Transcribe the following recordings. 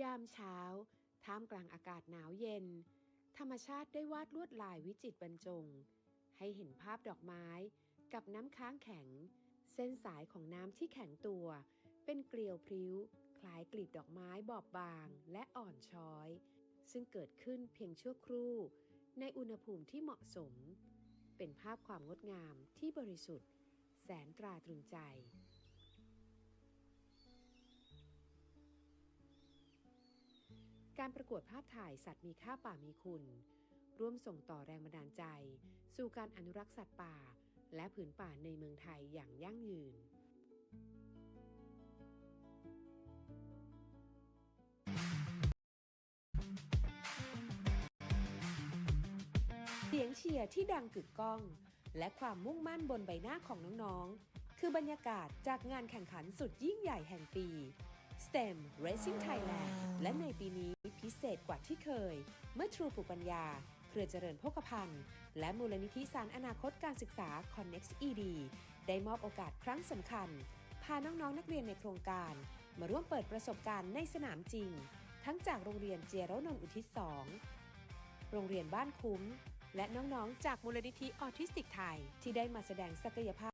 ยามเช้า ท่ามกลางอากาศหนาวเย็น ธรรมชาติได้วาดลวดลายวิจิตรบรรจง ให้เห็นภาพดอกไม้กับน้ำค้างแข็ง เส้นสายของน้ำที่แข็งตัว เป็นเกลียวพริ้ว คล้ายกลีบดอกไม้บอบบางและอ่อนช้อย ซึ่งเกิดขึ้นเพียงชั่วครู่ ในอุณหภูมิที่เหมาะสม เป็นภาพความงดงามที่บริสุทธิ์ แสนตราตรึงใจ การประกวดภาพถ่ายสัตว์มีค่าป่ามีคุณ ร่วมส่งต่อแรงบันดาลใจ สู่การอนุรักษ์สัตว์ป่า และผืนป่าในเมืองไทยอย่างยั่งยืน เสียงเชียร์ที่ดังกึกก้อง และความมุ่งมั่นบนใบหน้าของน้องๆ คือบรรยากาศจากงานแข่งขันสุดยิ่งใหญ่แห่งปี STEM Racing Thailand และในปีนี้ พิเศษกว่าที่เคย เมื่อทรูปุปัญญา เครือเจริญโภคภัณฑ์และมูลนิธิสารอนาคตการศึกษา Connex ED ได้มอบโอกาสครั้งสำคัญ พาน้องๆนนักเรียนในโครงการ มาร่วมเปิดประสบการณ์ในสนามจริง ทั้งจากโรงเรียนเจรนนอุทิศ 2 โรงเรียนบ้านคุ้ม และน้องๆ จากมูลนิธิออทิสติกไทย ที่ได้มาแสดงศักยภา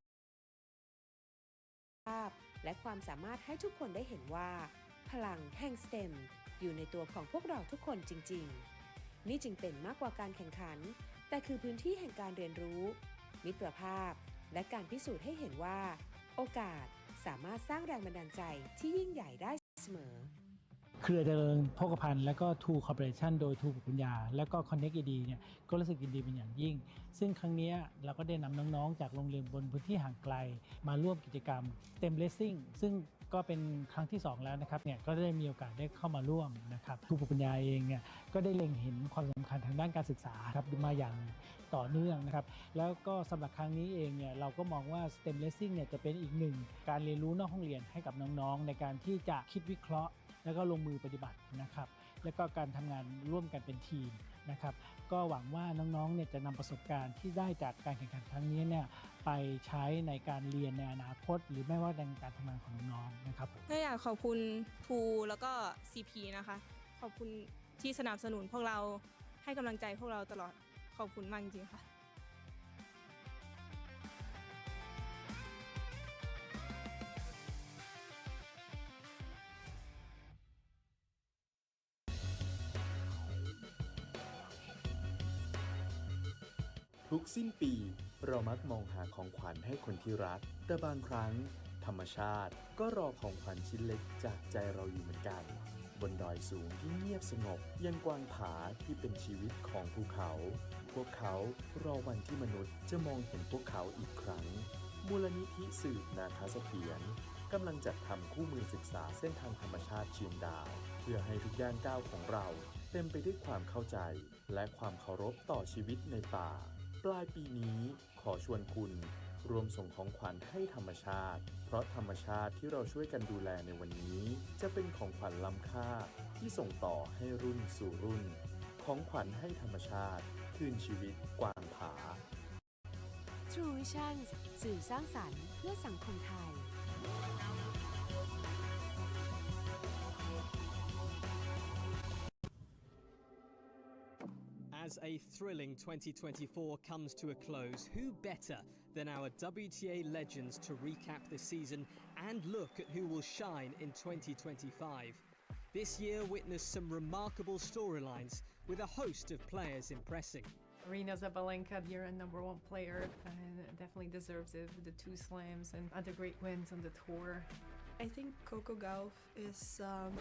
พ และความสามารถให้ทุกคนได้เห็นว่า พลังแห่ง STEM อยู่ในตัวของพวกเราทุกคนจริง ๆ นี่จึงเป็นมากกว่าการแข่งขัน แต่คือพื้นที่แห่งการเรียนรู้ มิตรภาพ และการพิสูจน์ให้เห็นว่า โอกาสสามารถสร้างแรงบันดาลใจที่ยิ่งใหญ่ได้เสมอ เครือเจริญโภคภัณฑ์และก็ทูคอร์ปอเรชันโดยทูปุญญา แล้วก็คอนเน็กอีดีเนี่ยก็รู้สึกยินดีเป็นอย่างยิ่ง ซึ่งครั้งนี้เราก็ได้นำน้องๆ จากโรงเรียนบนพื้นที่ห่างไกล มาร่วมกิจกรรมเต็มเลสซิ่งซึ่ง ก็เป็นครั้งที่ 2 แล้วนะครับเนี่ยก็ได้มีโอกาสได้เข้ามาร่วมนะครับทูปุญญาเองเนี่ยก็ได้เล็งเห็นความสำคัญทางด้านการศึกษาครับมาอย่างต่อเนื่องนะครับแล้วก็สำหรับครั้งนี้เองเนี่ยเราก็มองว่า STEM Racing เนี่ยจะเป็นอีกหนึ่งการเรียนรู้นอกห้องเรียนให้กับน้องๆ ในการที่จะคิดวิเคราะห์ แล้วก็ลงมือปฏิบัตินะครับ และก็การทำงานร่วมกันเป็นทีมนะครับก็หวังว่าน้องๆเนี่ยจะนำประสบการณ์ที่ได้จากการแข่งขันครั้งนี้เนี่ยไปใช้ในการเรียนในอนาคต หรือไม่ว่าในการทำงานของน้องๆนะครับผม ก็อยากขอบคุณทูแล้วก็ CP นะคะ ขอบคุณที่สนับสนุนพวกเราให้กำลังใจพวกเราตลอดขอบคุณมากจริงๆค่ะ ทุกสิ้นปี เรามักมองหาของขวัญให้คนที่รัก แต่บางครั้ง ธรรมชาติก็รอของขวัญชิ้นเล็กจากใจเราอยู่เหมือนกัน บนดอยสูงที่เงียบสงบยังกวางผาที่เป็นชีวิตของภูเขา พวกเขารอวันที่มนุษย์จะมองเห็นพวกเขาอีกครั้ง มูลนิธิสืบนาคาเสถียรกำลังจัดทำคู่มือศึกษาเส้นทางธรรมชาติเชียงดาว เพื่อให้ทุกย่างก้าวของเรา เต็มไปด้วยความเข้าใจ และความเคารพต่อชีวิตในป่า ปลายปีนี้ขอชวนคุณรวมส่งของขวัญให้ธรรมชาติ เพราะธรรมชาติที่เราช่วยกันดูแลในวันนี้ จะเป็นของขวัญล้ำค่าที่ส่งต่อให้รุ่นสู่รุ่น ของขวัญให้ธรรมชาติ คืนชีวิตกวางผา True Vision สื่อสร้างสรรค์เพื่อสังคมไทย As a thrilling 2024 comes to a close, who better than our WTA legends to recap the season and look at who will shine in 2025? This year witnessed some remarkable storylines with a host of players impressing. Arena Zabalenka, the year number one player, and definitely deserves it with the two slams and other great wins on the tour. I think Coco Gauff is um,